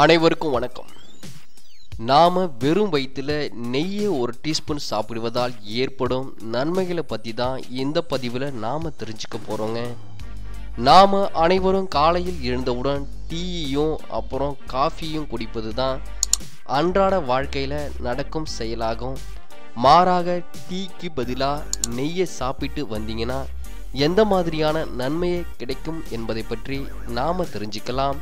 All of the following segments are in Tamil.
அனைவருக்கும் வணக்கம். நாம் வெறும் வயிற்றுல நெய்யை ஒரு டீஸ்பூன் சாப்பிடுவதால் ஏற்படும் நன்மைகளை பற்றி தான் இந்த பதிவில் நாம் தெரிஞ்சுக்க போகிறோங்க நாம் அனைவரும் காலையில் எழுந்தவுடன் டீயையும் அப்புறம் காஃபியும் குடிப்பது தான் அன்றாட வாழ்க்கையில் நடக்கும் செயலாகும். மாறாக டீக்கு பதிலாக நெய்யை சாப்பிட்டு வந்தீங்கன்னா எந்த மாதிரியான நன்மையை கிடைக்கும் என்பதை பற்றி நாம் தெரிஞ்சுக்கலாம்.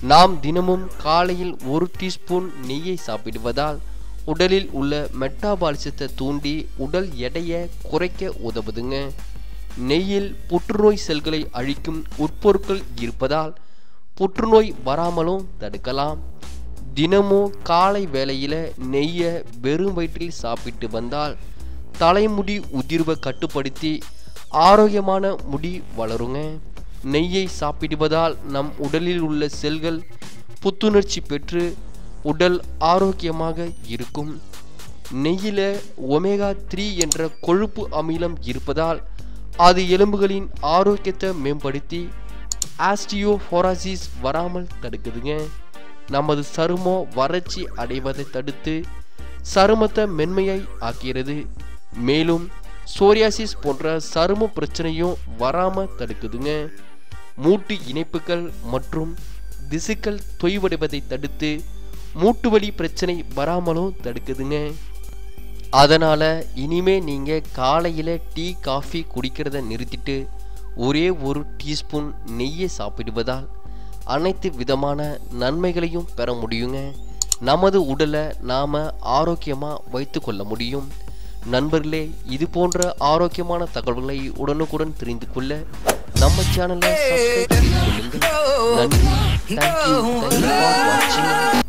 நாம் தினமும் காலையில் ஒரு டீஸ்பூன் நெய்யை சாப்பிடுவதால் உடலில் உள்ள மெட்டாபாலிசத்தை தூண்டி உடல் எடையை குறைக்க உதவுதுங்க. நெய்யில் புற்றுநோய் செல்களை அழிக்கும் உட்பொருட்கள் இருப்பதால் புற்றுநோய் வராமலும் தடுக்கலாம். தினமும் காலை வேளையில் நெய்யை வெறும் வயிற்றில் சாப்பிட்டு வந்தால் தலைமுடி உதிர்வை கட்டுப்படுத்தி ஆரோக்கியமான முடி வளருங்க. நெய்யை சாப்பிடுவதால் நம் உடலில் உள்ள செல்கள் புத்துணர்ச்சி பெற்று உடல் ஆரோக்கியமாக இருக்கும். நெய்யில ஒமேகா த்ரீ என்ற கொழுப்பு அமிலம் இருப்பதால் அது எலும்புகளின் ஆரோக்கியத்தை மேம்படுத்தி ஆஸ்டியோஃபோராசிஸ் வராமல் தடுக்குதுங்க. நமது சருமம் வறட்சி அடைவதை தடுத்து சருமத்தை மென்மையை ஆக்கிறது. மேலும் சோரியாசிஸ் போன்ற சரும பிரச்சனையும் வராமல் தடுக்குதுங்க. மூட்டு இணைப்புகள் மற்றும் திசுக்கள் தொய்வடைவதை தடுத்து மூட்டு வலி பிரச்சனை வராமலும் தடுக்குதுங்க. அதனால் இனிமே நீங்கள் காலையில் டீ காஃபி குடிக்கிறத நிறுத்திட்டு ஒரே ஒரு டீஸ்பூன் நெய்யை சாப்பிடுவதால் அனைத்து விதமான நன்மைகளையும் பெற முடியுங்க. நமது உடலை நாம் ஆரோக்கியமாக வைத்து கொள்ள முடியும். நண்பர்களே இது போன்ற ஆரோக்கியமான தகவல்களை உடனுக்குடன் தெரிந்து கொள்ள நம்ம சேனலை சப்ஸ்கிரைப் செய்து கொள்ளுங்கள் நன்றி தேங்க்யூ தேங்க்யூ ஃபார் வாட்சிங்